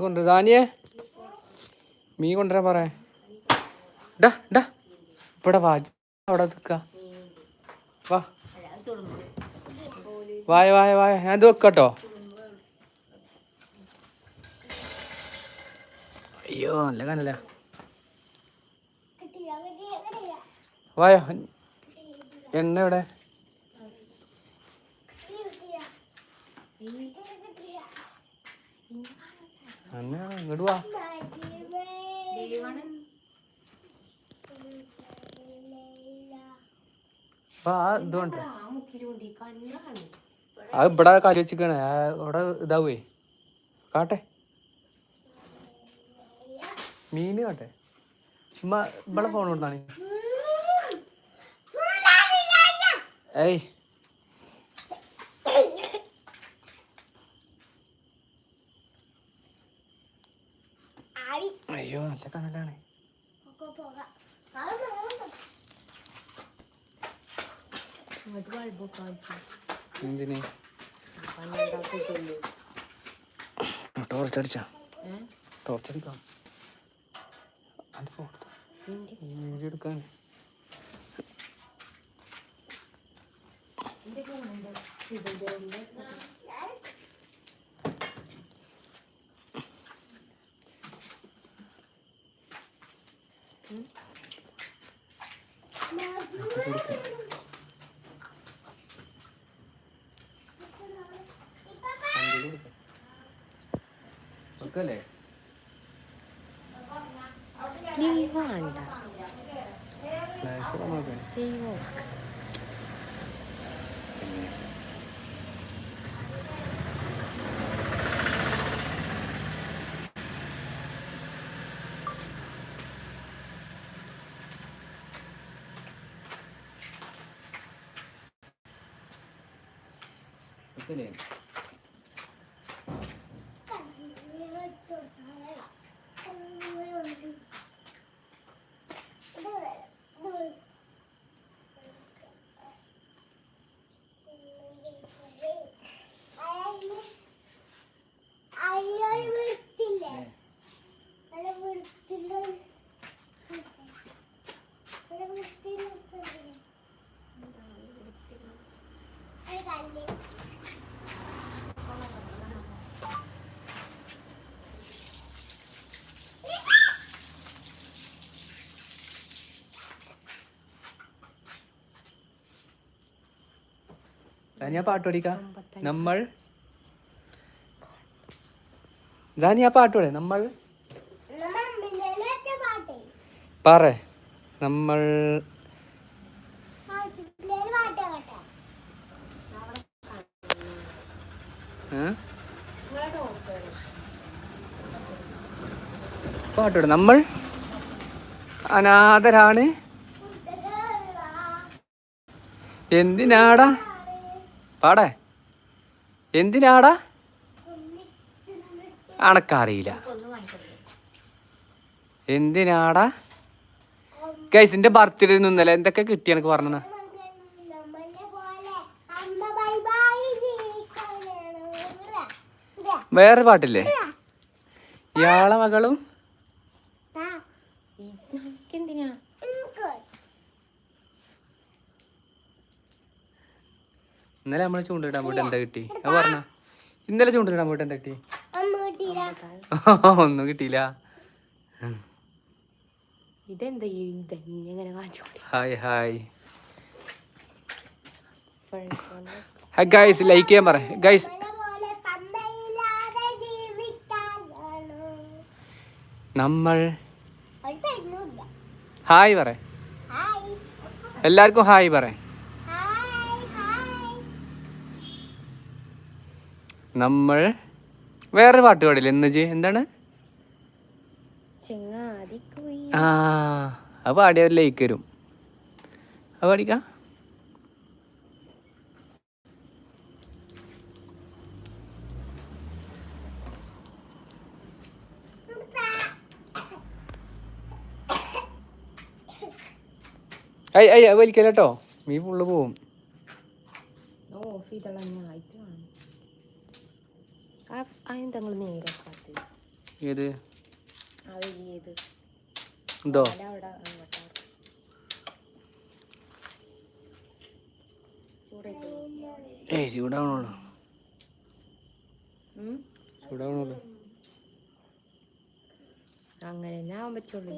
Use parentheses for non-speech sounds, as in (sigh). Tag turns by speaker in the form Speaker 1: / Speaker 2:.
Speaker 1: കൊണ്ടുവരാ. ദാനിയേ മീൻ കൊണ്ടുവരാൻ പറ. ഡാ ഡാ. ഇവിടെ വാ. അവിടെ നിൽക്ക. വായ വായ വായ. ഞാൻ ഇത് വെക്കട്ടോ. അയ്യോ നല്ല കനല വായ എണ്ണ എവിടെ എണ്ണ ഇങ്ങോട്ട് വാ. വാ ആ ഇത് കൊണ്ട് അത് ഇവിടെ കാലി വെച്ചിക്കാണ് അവിടെ ഇതാവേ. കാട്ടെ. മീന് കാട്ടെ. ചുമ്മാ ഇവിടെ ഫോൺ കൊടുത്താണ് ഏയ്. അയ്യോ നല്ല കനലാണ് എന്തിന്? ടോർച്ച് അടിച്ചാ ടോർച്ച് അടിക്കാം. വീഡിയോ എടുക്കാൻ. വെക്കല്ലേ
Speaker 2: ലീവ് വേണ്ട
Speaker 1: ഫ്ലാഷ് ഓൺ ആക്കണേ
Speaker 2: ലീവ്
Speaker 1: ഞാൻ പാട്ട് പഠിക്കാം. നമ്മൾ ആ പാട്ട് പാടേ. നമ്മൾ പറ. നമ്മൾ ഏ? പാട്ട് പാട്. നമ്മൾ അനാഥരാണ്. എന്തിനാടാ? പാടേ? എന്തിനാടാ? അണക്കറിയില്ല. എന്തിനാടാ? ഗൈസിന്റെ ബർത്ത്ഡേ ഇന്നലെ എന്തൊക്കെ കിട്ടി എനിക്ക് പറഞ്ഞത് വേറെ പാട്ടില്ലേ? ഇയാളെ മകളും
Speaker 2: എന്തിനാ
Speaker 1: ഇന്നലെ നമ്മൾ ചൂണ്ടിടാൻ പോയിട്ട് എന്താ കിട്ടി? അത് പറഞ്ഞ. ഇന്നലെ ചൂണ്ടിടാൻ പോയിട്ട് എന്താ കിട്ടി? ഒന്നും കിട്ടിയില്ല. (laughs) Hi hi. ഗൈസ് ലൈക്ക് ചെയ്യാൻ പറ. ഗൈസ് നമ്മൾ ഹായ് പറ. എല്ലാവർക്കും ഹായ് പറ. നമ്മൾ വേറൊരു പാട്ട് പാടില്ല? എന്ന് ജി എന്താണ്? ആ അത് പാടിയ ഒരു ലൈക്ക് വരും. അത് പാടിക്കാം. ഐ ഐ അത് വലിക്കല്ല മീ ഫുള്ള് പോവും.
Speaker 2: ഓഫ് ചെയ്തളഞ്ഞായിട്ട് അതിന് തങ്ങൾ നേരെ കാത്ത്
Speaker 1: ഏത്?
Speaker 2: ആ വലിയത്.
Speaker 1: ഇതോ?
Speaker 2: അവിടെ
Speaker 1: ഏയ് ചൂടാവണല്ലോ? ചൂടാവണല്ലോ
Speaker 2: അങ്ങനെ തന്നെ ആവാൻ പറ്റുള്ളൂ.